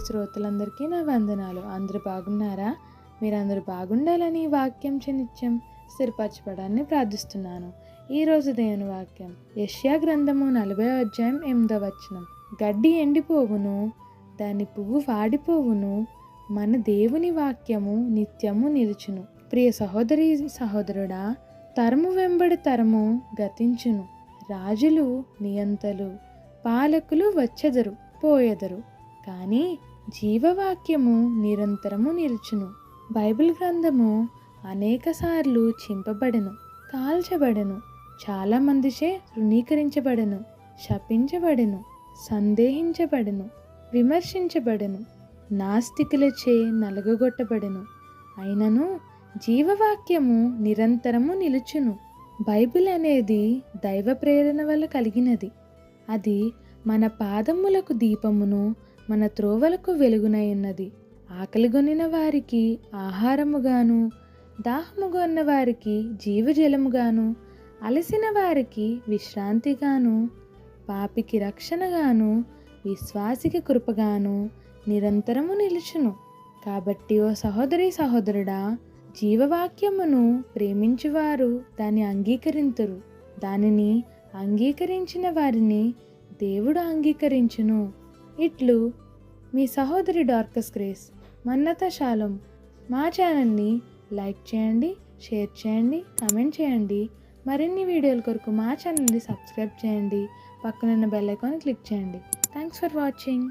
శ్రోతలందరికీ నా వందనాలు. అందరూ బాగున్నారా? మీరందరూ బాగుండాలని వాక్యం నిత్యం స్థిరపరచబడాన్ని ప్రార్థిస్తున్నాను. ఈరోజు దేవుని వాక్యం యష్యా గ్రంథము నలభై అధ్యాయం ఎనిమిదో వచనం. గడ్డి ఎండిపోవును దాని పువ్వు వాడిపోవును మన దేవుని వాక్యము నిత్యము నిలుచును. ప్రియ సహోదరి సహోదరుడా తరము వెంబడి తరము గతించును. రాజులు నియంతలు పాలకులు వచ్చెదరు పోయెదరు. కానీ జీవవాక్యము నిరంతరము నిలుచును. బైబిల్ గ్రంథము అనేకసార్లు చింపబడెను కాల్చబడెను చాలామందిచే తృణీకరించబడెను శపించబడెను సందేహించబడెను విమర్శించబడెను నాస్తికులచే నలుగగొట్టబడెను. అయినను జీవవాక్యము నిరంతరము నిలుచును. బైబిల్ అనేది దైవ ప్రేరణ వల్ల కలిగినది. అది మన పాదములకు దీపమును మన త్రోవలకు వెలుగునై ఉన్నది. ఆకలిగొనిన వారికి ఆహారముగాను దాహముగొన్న వారికి జీవజలముగాను అలసిన వారికి విశ్రాంతిగాను పాపికి రక్షణగాను విశ్వాసికి కృపగాను నిరంతరము నిలుచును. కాబట్టి ఓ సహోదరి సహోదరుడా జీవవాక్యమును ప్రేమించువారు దాన్ని అంగీకరింతురు. దానిని అంగీకరించిన వారిని దేవుడు అంగీకరించును. ఇట్లు మీ సహోదరి డార్కస్ గ్రేస్ మన్నత శాలం. మా ఛానల్ని లైక్ చేయండి షేర్ చేయండి కమెంట్ చేయండి. మరిన్ని వీడియోల కొరకు మా ఛానల్ని సబ్స్క్రైబ్ చేయండి. పక్కనున్న బెల్ ఐకాన్ క్లిక్ చేయండి. Thanks for watching.